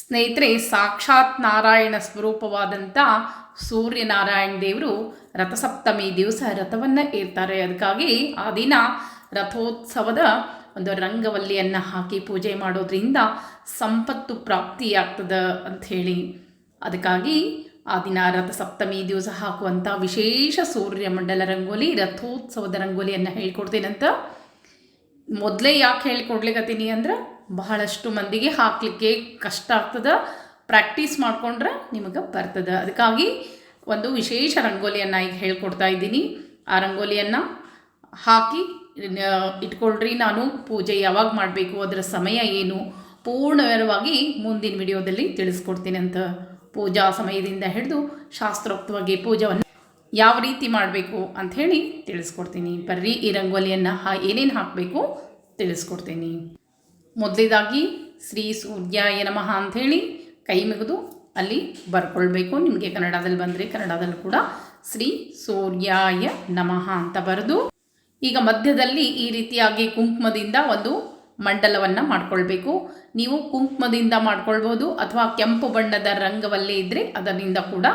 ಸ್ನೇಹಿತರೆ, ಸಾಕ್ಷಾತ್ ನಾರಾಯಣ ಸ್ವರೂಪವಾದಂಥ ಸೂರ್ಯನಾರಾಯಣ ದೇವರು ರಥಸಪ್ತಮಿ ದಿವಸ ರಥವನ್ನು ಏರ್ತಾರೆ. ಅದಕ್ಕಾಗಿ ಆ ದಿನ ರಥೋತ್ಸವದ ಒಂದು ರಂಗವಲ್ಲಿಯನ್ನು ಹಾಕಿ ಪೂಜೆ ಮಾಡೋದ್ರಿಂದ ಸಂಪತ್ತು ಪ್ರಾಪ್ತಿಯಾಗ್ತದೆ ಅಂಥೇಳಿ. ಅದಕ್ಕಾಗಿ ಆ ದಿನ ರಥಸಪ್ತಮಿ ದಿವಸ ಹಾಕುವಂಥ ವಿಶೇಷ ಸೂರ್ಯಮಂಡಲ ರಂಗೋಲಿ, ರಥೋತ್ಸವದ ರಂಗೋಲಿಯನ್ನು ಹೇಳ್ಕೊಡ್ತೀನಂತ ಮೊದಲೇ ಯಾಕೆ ಹೇಳ್ಕೊಡ್ಲಿಕತ್ತೀನಿ ಅಂದ್ರೆ ಬಹಳಷ್ಟು ಮಂದಿಗೆ ಹಾಕಲಿಕ್ಕೆ ಕಷ್ಟ ಆಗ್ತದೆ. ಪ್ರಾಕ್ಟೀಸ್ ಮಾಡಿಕೊಂಡ್ರೆ ನಿಮಗೆ ಬರ್ತದೆ. ಅದಕ್ಕಾಗಿ ಒಂದು ವಿಶೇಷ ರಂಗೋಲಿಯನ್ನು ಈಗ ಹೇಳ್ಕೊಡ್ತಾ ಇದ್ದೀನಿ. ಆ ರಂಗೋಲಿಯನ್ನು ಹಾಕಿ ಇಟ್ಕೊಳ್ರಿ. ನಾನು ಪೂಜೆ ಯಾವಾಗ ಮಾಡಬೇಕು, ಅದರ ಸಮಯ ಏನು ಪೂರ್ಣವಾಗಿ ಮುಂದಿನ ವಿಡಿಯೋದಲ್ಲಿ ತಿಳಿಸ್ಕೊಡ್ತೀನಿ ಅಂತ ಪೂಜಾ ಸಮಯದಿಂದ ಹಿಡಿದು ಶಾಸ್ತ್ರೋಕ್ತವಾಗಿ ಪೂಜವನ್ನು ಯಾವ ರೀತಿ ಮಾಡಬೇಕು ಅಂಥೇಳಿ ತಿಳಿಸ್ಕೊಡ್ತೀನಿ. ಬರ್ರಿ, ಈ ರಂಗೋಲಿಯನ್ನು ಹಾ, ಏನೇನು ಹಾಕಬೇಕು ತಿಳಿಸ್ಕೊಡ್ತೀನಿ. ಮೊದಲೇದಾಗಿ ಶ್ರೀ ಸೂರ್ಯಾಯ ನಮಃ ಅಂಥೇಳಿ ಕೈ ಮುಗಿದು ಅಲ್ಲಿ ಬರ್ಕೊಳ್ಬೇಕು. ನಿಮಗೆ ಕನ್ನಡದಲ್ಲಿ ಬಂದರೆ ಕನ್ನಡದಲ್ಲಿ ಕೂಡ ಶ್ರೀ ಸೂರ್ಯಾಯ ನಮಃ ಅಂತ ಬರೆದು ಈಗ ಮಧ್ಯದಲ್ಲಿ ಈ ರೀತಿಯಾಗಿ ಕುಂಕುಮದಿಂದ ಒಂದು ಮಂಡಲವನ್ನು ಮಾಡ್ಕೊಳ್ಬೇಕು. ನೀವು ಕುಂಕುಮದಿಂದ ಮಾಡ್ಕೊಳ್ಬೋದು ಅಥವಾ ಕೆಂಪು ಬಣ್ಣದ ರಂಗವಲ್ಲೇ ಇದ್ದರೆ ಅದರಿಂದ ಕೂಡ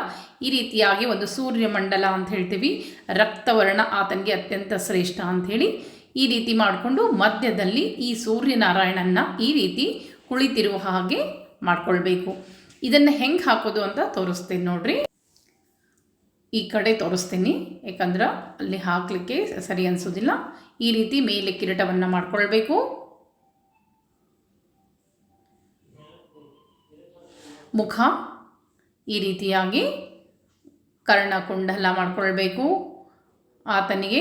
ಈ ರೀತಿಯಾಗಿ ಒಂದು ಸೂರ್ಯ ಮಂಡಲ ಅಂತ ಹೇಳ್ತೀವಿ. ರಕ್ತವರ್ಣ ಆತನಿಗೆ ಅತ್ಯಂತ ಶ್ರೇಷ್ಠ ಅಂಥೇಳಿ ಈ ರೀತಿ ಮಾಡಿಕೊಂಡು ಮಧ್ಯದಲ್ಲಿ ಈ ಸೂರ್ಯನಾರಾಯಣನ ಈ ರೀತಿ ಕುಳಿತಿರುವ ಹಾಗೆ ಮಾಡ್ಕೊಳ್ಬೇಕು. ಇದನ್ನು ಹೆಂಗೆ ಹಾಕೋದು ಅಂತ ತೋರಿಸ್ತೀನಿ ನೋಡ್ರಿ. ಈ ಕಡೆ ತೋರಿಸ್ತೀನಿ ಯಾಕಂದ್ರೆ ಅಲ್ಲಿ ಹಾಕಲಿಕ್ಕೆ ಸರಿ ಅನಿಸೋದಿಲ್ಲ. ಈ ರೀತಿ ಮೇಲೆ ಕಿರೀಟವನ್ನು ಮಾಡ್ಕೊಳ್ಬೇಕು. ಮುಖ ಈ ರೀತಿಯಾಗಿ ಕರ್ಣಕುಂಡಲ ಮಾಡ್ಕೊಳ್ಬೇಕು. ಆತನಿಗೆ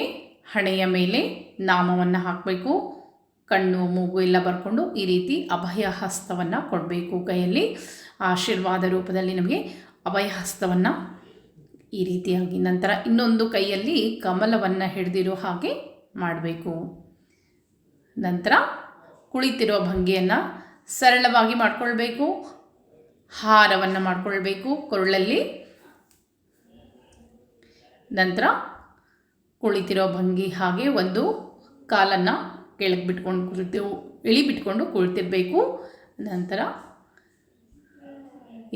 ಹಣೆಯ ಮೇಲೆ ನಾಮವನ್ನು ಹಾಕಬೇಕು. ಕಣ್ಣು, ಮೂಗು ಎಲ್ಲ ಬರ್ಕೊಂಡು ಈ ರೀತಿ ಅಭಯ ಹಸ್ತವನ್ನು ಕೊಡಬೇಕು ಕೈಯಲ್ಲಿ. ಆಶೀರ್ವಾದ ರೂಪದಲ್ಲಿ ನಮಗೆ ಅಭಯ ಹಸ್ತವನ್ನು ಈ ರೀತಿಯಾಗಿ ನಂತರ ಇನ್ನೊಂದು ಕೈಯಲ್ಲಿ ಕಮಲವನ್ನು ಹಿಡಿದಿರೋ ಹಾಗೆ ಮಾಡಬೇಕು. ನಂತರ ಕುಳಿತಿರುವ ಭಂಗಿಯನ್ನು ಸರಳವಾಗಿ ಮಾಡಿಕೊಳ್ಬೇಕು. ಹಾರವನ್ನು ಮಾಡಿಕೊಳ್ಬೇಕು. ಕೊರಳಲ್ಲಿ. ನಂತರ ಕುಳಿತಿರೋ ಭಂಗಿ ಹಾಗೆ ಒಂದು ಕಾಲನ್ನು ಕೆಳಗೆ ಬಿಟ್ಕೊಂಡು ಕುಳಿತು, ಇಳಿ ಬಿಟ್ಕೊಂಡು ಕುಳಿತಿರಬೇಕು. ನಂತರ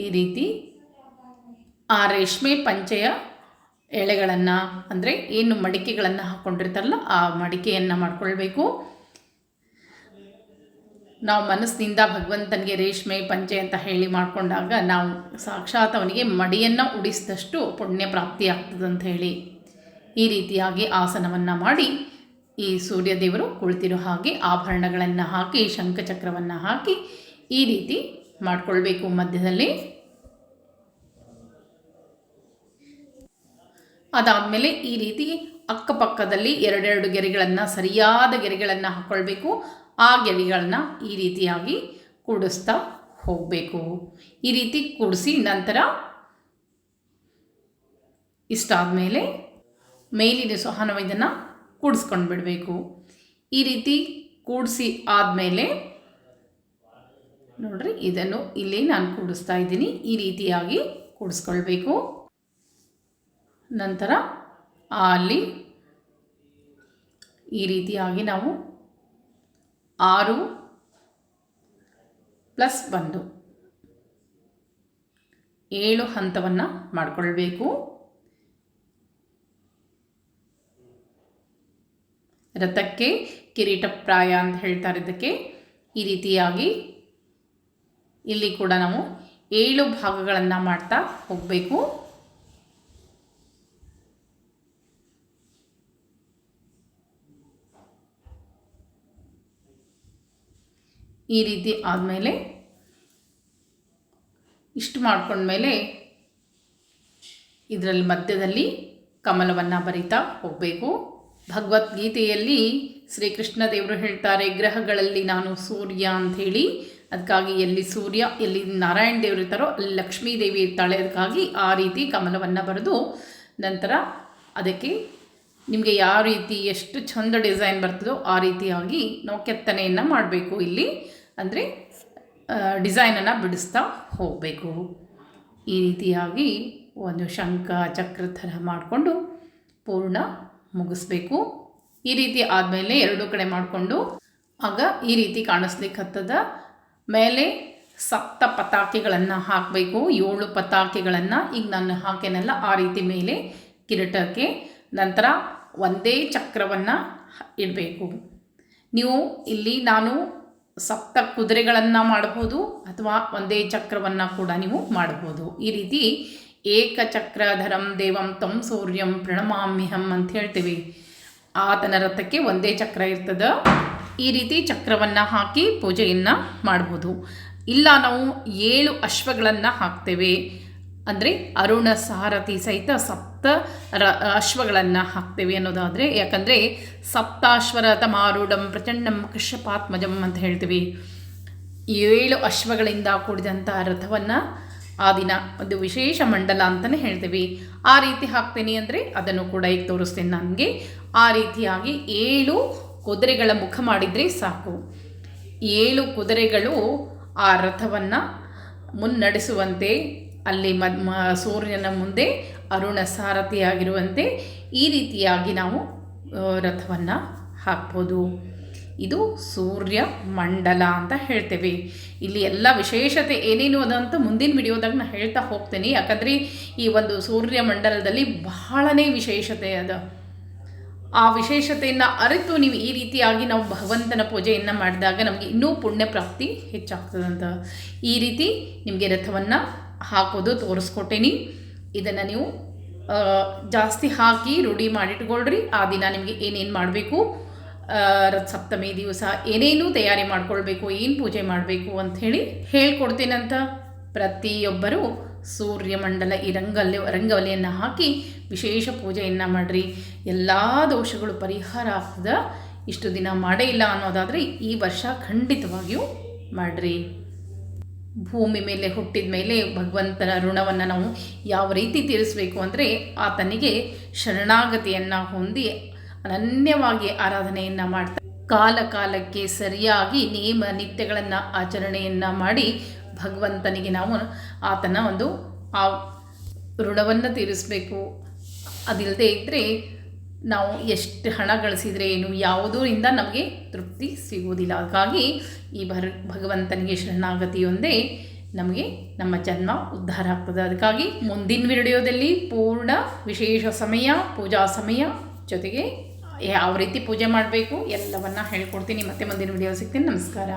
ಈ ರೀತಿ ಆ ರೇಷ್ಮೆ ಪಂಚೆಯ ಎಳೆಗಳನ್ನು, ಅಂದರೆ ಏನು ಮಡಿಕೆಗಳನ್ನು ಹಾಕ್ಕೊಂಡಿರ್ತಾರಲ್ಲ ಆ ಮಡಿಕೆಯನ್ನು ಮಾಡಿಕೊಳ್ಬೇಕು. ನಾವು ಮನಸ್ಸಿನಿಂದ ಭಗವಂತನಿಗೆ ರೇಷ್ಮೆ ಪಂಚೆ ಅಂತ ಹೇಳಿ ಮಾಡಿಕೊಂಡಾಗ ನಾವು ಸಾಕ್ಷಾತ್ ಅವನಿಗೆ ಮಡಿಯನ್ನು ಉಡಿಸಿದಷ್ಟು ಪುಣ್ಯ ಪ್ರಾಪ್ತಿ ಆಗ್ತದೆ ಅಂತ ಹೇಳಿ. ಈ ರೀತಿಯಾಗಿ ಆಸನವನ್ನು ಮಾಡಿ ಈ ಸೂರ್ಯದೇವರು ಕುಳಿತಿರೋ ಹಾಗೆ ಆಭರಣಗಳನ್ನು ಹಾಕಿ, ಶಂಖಚಕ್ರವನ್ನು ಹಾಕಿ ಈ ರೀತಿ ಮಾಡಿಕೊಳ್ಬೇಕು ಮಧ್ಯದಲ್ಲಿ. ಅದಾದಮೇಲೆ ಈ ರೀತಿ ಅಕ್ಕಪಕ್ಕದಲ್ಲಿ ಎರಡೆರಡು ಗೆರೆಗಳನ್ನು, ಸರಿಯಾದ ಗೆರೆಗಳನ್ನು ಹಾಕ್ಕೊಳ್ಬೇಕು ಆ ಗೆರೆಗಳನ್ನು ಈ ರೀತಿಯಾಗಿ ಕೂಡಿಸ್ತಾ ಹೋಗಬೇಕು. ಈ ರೀತಿ ಕೂಡಿಸಿ ನಂತರ ಇಷ್ಟಾದಮೇಲೆ ಮೇಲಿನ ಸಹ ನಾವು ಇದನ್ನು ಕೂಡಿಸ್ಕೊಂಡು ಬಿಡಬೇಕು. ಈ ರೀತಿ ಕೂಡಿಸಿ ಆದಮೇಲೆ ನೋಡ್ರಿ, ಇದನ್ನು ಇಲ್ಲಿ ನಾನು ಕೂಡಿಸ್ತಾ ಇದ್ದೀನಿ. ಈ ರೀತಿಯಾಗಿ ಕೂಡಿಸ್ಕೊಳ್ಬೇಕು. ನಂತರ ಅಲ್ಲಿ ಈ ರೀತಿಯಾಗಿ ನಾವು ಆರು ಪ್ಲಸ್ ಒಂದು ಏಳು ಹಂತವನ್ನು ಮಾಡಿಕೊಳ್ಬೇಕು. ರಥಕ್ಕೆ ಕಿರೀಟಪ್ರಾಯ ಅಂತ ಹೇಳ್ತಾರೆ ಇದಕ್ಕೆ. ಈ ರೀತಿಯಾಗಿ ಇಲ್ಲಿ ಕೂಡ ನಾವು ಏಳು ಭಾಗಗಳನ್ನು ಮಾಡ್ತಾ ಹೋಗಬೇಕು. ಈ ರೀತಿ ಆದಮೇಲೆ ಇಷ್ಟು ಮಾಡ್ಕೊಂಡ್ಮೇಲೆ ಇದರಲ್ಲಿ ಮಧ್ಯದಲ್ಲಿ ಕಮಲವನ್ನು ಬರಿತಾ ಹೋಗಬೇಕು. ಭಗವದ್ಗೀತೆಯಲ್ಲಿ ಶ್ರೀಕೃಷ್ಣ ದೇವರು ಹೇಳ್ತಾರೆ, ಗ್ರಹಗಳಲ್ಲಿ ನಾನು ಸೂರ್ಯ ಅಂಥೇಳಿ. ಅದಕ್ಕಾಗಿ ಎಲ್ಲಿ ಸೂರ್ಯ, ಎಲ್ಲಿ ನಾರಾಯಣ ದೇವರು ಇರ್ತಾರೋ, ಅಲ್ಲಿ ಲಕ್ಷ್ಮೀ ದೇವಿ ಇರ್ತಾಳೆ. ಅದಕ್ಕಾಗಿ ಆ ರೀತಿ ಕಮಲವನ್ನು ಬರೆದು ನಂತರ ಅದಕ್ಕೆ ನಿಮಗೆ ಯಾವ ರೀತಿ ಎಷ್ಟು ಚಂದ ಡಿಸೈನ್ ಬರ್ತದೋ ಆ ರೀತಿಯಾಗಿ ನಾವು ಕೆತ್ತನೆಯನ್ನು ಮಾಡಬೇಕು ಇಲ್ಲಿ. ಅಂದರೆ ಡಿಸೈನನ್ನು ಬಿಡಿಸ್ತಾ ಹೋಗಬೇಕು. ಈ ರೀತಿಯಾಗಿ ಒಂದು ಶಂಖ ಚಕ್ರ ಥರ ಮಾಡಿಕೊಂಡು ಪೂರ್ಣ ಮುಗಿಸ್ಬೇಕು. ಈ ರೀತಿ ಆದಮೇಲೆ ಎರಡೂ ಕಡೆ ಮಾಡಿಕೊಂಡು ಆಗ ಈ ರೀತಿ ಕಾಣಿಸ್ಲಿಕ್ಕೆ ಹತ್ತದ. ಮೇಲೆ ಸಪ್ತ ಪತಾಕೆಗಳನ್ನು ಹಾಕಬೇಕು. ಏಳು ಪತಾಕೆಗಳನ್ನು ಈಗ ನಾನು ಹಾಕೇನಲ್ಲ, ಆ ರೀತಿ ಮೇಲೆ ಕಿರೀಟಕ್ಕೆ ನಂತರ ಒಂದೇ ಚಕ್ರವನ್ನು ಇಡಬೇಕು. ನೀವು ಇಲ್ಲಿ ನಾನು ಸಪ್ತ ಕುದುರೆಗಳನ್ನು ಮಾಡ್ಬೋದು ಅಥವಾ ಒಂದೇ ಚಕ್ರವನ್ನು ಕೂಡ ನೀವು ಮಾಡ್ಬೋದು. ಈ ರೀತಿ ಏಕಚಕ್ರಧರಂ ದೇವಂ ತಂ ಸೂರ್ಯಂ ಪ್ರಣಮಾಮ್ಯಹಂ ಅಂತ ಹೇಳ್ತೀವಿ. ಆತನ ರಥಕ್ಕೆ ಒಂದೇ ಚಕ್ರ ಇರ್ತದೆ. ಈ ರೀತಿ ಚಕ್ರವನ್ನು ಹಾಕಿ ಪೂಜೆಯನ್ನು ಮಾಡ್ಬೋದು. ಇಲ್ಲ ನಾವು ಏಳು ಅಶ್ವಗಳನ್ನು ಹಾಕ್ತೇವೆ. ಅಂದರೆ ಅರುಣ, ಸಾರಥಿ ಸಹಿತ ಸಪ್ತ ರ, ಅಶ್ವಗಳನ್ನು ಹಾಕ್ತೇವೆ ಅನ್ನೋದಾದರೆ, ಯಾಕಂದರೆ ಸಪ್ತಾಶ್ವರ ತಮಾರೂಢಂ ಪ್ರಚಂಡಂ ಕೃಷ್ಣಪಾತ್ಮಜಂ ಅಂತ ಹೇಳ್ತೀವಿ. ಏಳು ಅಶ್ವಗಳಿಂದ ಕೂಡಿದಂಥ ರಥವನ್ನು ಆ ದಿನ ಒಂದು ವಿಶೇಷ ಮಂಡಲ ಅಂತಲೇ ಹೇಳ್ತೀವಿ. ಆ ರೀತಿ ಹಾಕ್ತೀನಿ ಅಂದರೆ ಅದನ್ನು ಕೂಡ ಈಗ ತೋರಿಸ್ತೇನೆ ನನಗೆ. ಆ ರೀತಿಯಾಗಿ ಏಳು ಕುದುರೆಗಳ ಮುಖ ಮಾಡಿದರೆ ಸಾಕು. ಏಳು ಕುದುರೆಗಳು ಆ ರಥವನ್ನು ಮುನ್ನಡೆಸುವಂತೆ, ಅಲ್ಲಿ ಮದ್ ಸೂರ್ಯನ ಮುಂದೆ ಅರುಣ ಸಾರಥಿಯಾಗಿರುವಂತೆ ಈ ರೀತಿಯಾಗಿ ನಾವು ರಥವನ್ನು ಹಾಕ್ಬೋದು. ಇದು ಸೂರ್ಯ ಮಂಡಲ ಅಂತ ಹೇಳ್ತೇವೆ. ಇಲ್ಲಿ ಎಲ್ಲ ವಿಶೇಷತೆ ಏನೇನು ಅದಂತ ಮುಂದಿನ ವಿಡಿಯೋದಾಗ ನಾನು ಹೇಳ್ತಾ ಹೋಗ್ತೇನೆ. ಯಾಕಂದರೆ ಈ ಒಂದು ಸೂರ್ಯ ಮಂಡಲದಲ್ಲಿ ಬಹಳನೇ ವಿಶೇಷತೆ ಅದ. ಆ ವಿಶೇಷತೆಯನ್ನು ಅರಿತು ನೀವು ಈ ರೀತಿಯಾಗಿ ನಾವು ಭಗವಂತನ ಪೂಜೆಯನ್ನು ಮಾಡಿದಾಗ ನಮಗೆ ಇನ್ನೂ ಪುಣ್ಯ ಪ್ರಾಪ್ತಿ ಹೆಚ್ಚಾಗ್ತದಂತ. ಈ ರೀತಿ ನಿಮಗೆ ರಥವನ್ನು ಹಾಕೋದು ತೋರಿಸ್ಕೊಟ್ಟೇನಿ. ಇದನ್ನು ನೀವು ಜಾಸ್ತಿ ಹಾಕಿ ರೂಢಿ ಮಾಡಿಟ್ಕೊಳ್ರಿ. ಆ ದಿನ ನಿಮಗೆ ಏನೇನು ಮಾಡಬೇಕು? ರಥ ಸಪ್ತಮಿ ದಿವಸ ಏನೇನು ತಯಾರಿ ಮಾಡ್ಕೊಳ್ಬೇಕು, ಏನು ಪೂಜೆ ಮಾಡಬೇಕು ಅಂಥೇಳಿ ಹೇಳ್ಕೊಡ್ತೀನಂತ ಪ್ರತಿಯೊಬ್ಬರು ಸೂರ್ಯಮಂಡಲ ಈ ರಂಗಲ್ಲಿ ರಂಗವಲಿಯನ್ನು ಹಾಕಿ ವಿಶೇಷ ಪೂಜೆಯನ್ನು ಮಾಡಿರಿ. ಎಲ್ಲ ದೋಷಗಳು ಪರಿಹಾರ ಆಗ್ತದೆ. ಇಷ್ಟು ದಿನ ಮಾಡೇ ಇಲ್ಲ ಅನ್ನೋದಾದರೆ ಈ ವರ್ಷ ಖಂಡಿತವಾಗಿಯೂ ಮಾಡಿರಿ. ಭೂಮಿ ಮೇಲೆ ಹುಟ್ಟಿದ ಮೇಲೆ ಭಗವಂತನ ಋಣವನ್ನು ನಾವು ಯಾವ ರೀತಿ ತೀರಿಸಬೇಕು ಅಂದರೆ ಆತನಿಗೆ ಶರಣಾಗತಿಯನ್ನು ಹೊಂದಿ ಅನನ್ಯವಾಗಿ ಆರಾಧನೆಯನ್ನು ಮಾಡ್ತಾರೆ ಕಾಲ ಕಾಲಕ್ಕೆ ಸರಿಯಾಗಿ ನಿಯಮ ನಿತ್ಯಗಳನ್ನು ಆಚರಣೆಯನ್ನು ಮಾಡಿ ಭಗವಂತನಿಗೆ ನಾವು ಆತನ ಒಂದು ಆ ಋಣವನ್ನು ತೀರಿಸಬೇಕು. ಅದಿಲ್ಲದೆ ಇದ್ದರೆ ನಾವು ಎಷ್ಟು ಹಣ ಗಳಿಸಿದರೆ ಏನು ಯಾವುದರಿಂದ ನಮಗೆ ತೃಪ್ತಿ ಸಿಗುವುದಿಲ್ಲ. ಹಾಗಾಗಿ ಈ ಭರ್ ಭಗವಂತನಿಗೆ ಶರಣಾಗತಿಯೊಂದೇ ನಮಗೆ ನಮ್ಮ ಜನ್ಮ ಉದ್ಧಾರ ಆಗ್ತದೆ. ಅದಕ್ಕಾಗಿ ಮುಂದಿನ ವಿಡಿಯೋದಲ್ಲಿ ಪೂರ್ಣ ವಿಶೇಷ ಸಮಯ, ಪೂಜಾ ಸಮಯ ಜೊತೆಗೆ ಯಾವ ರೀತಿ ಪೂಜೆ ಮಾಡಬೇಕು ಎಲ್ಲವನ್ನು ಹೇಳ್ಕೊಡ್ತೀನಿ. ಮತ್ತೆ ಮುಂದಿನ ವಿಡಿಯೋ ಸಿಗ್ತೀನಿ. ನಮಸ್ಕಾರ.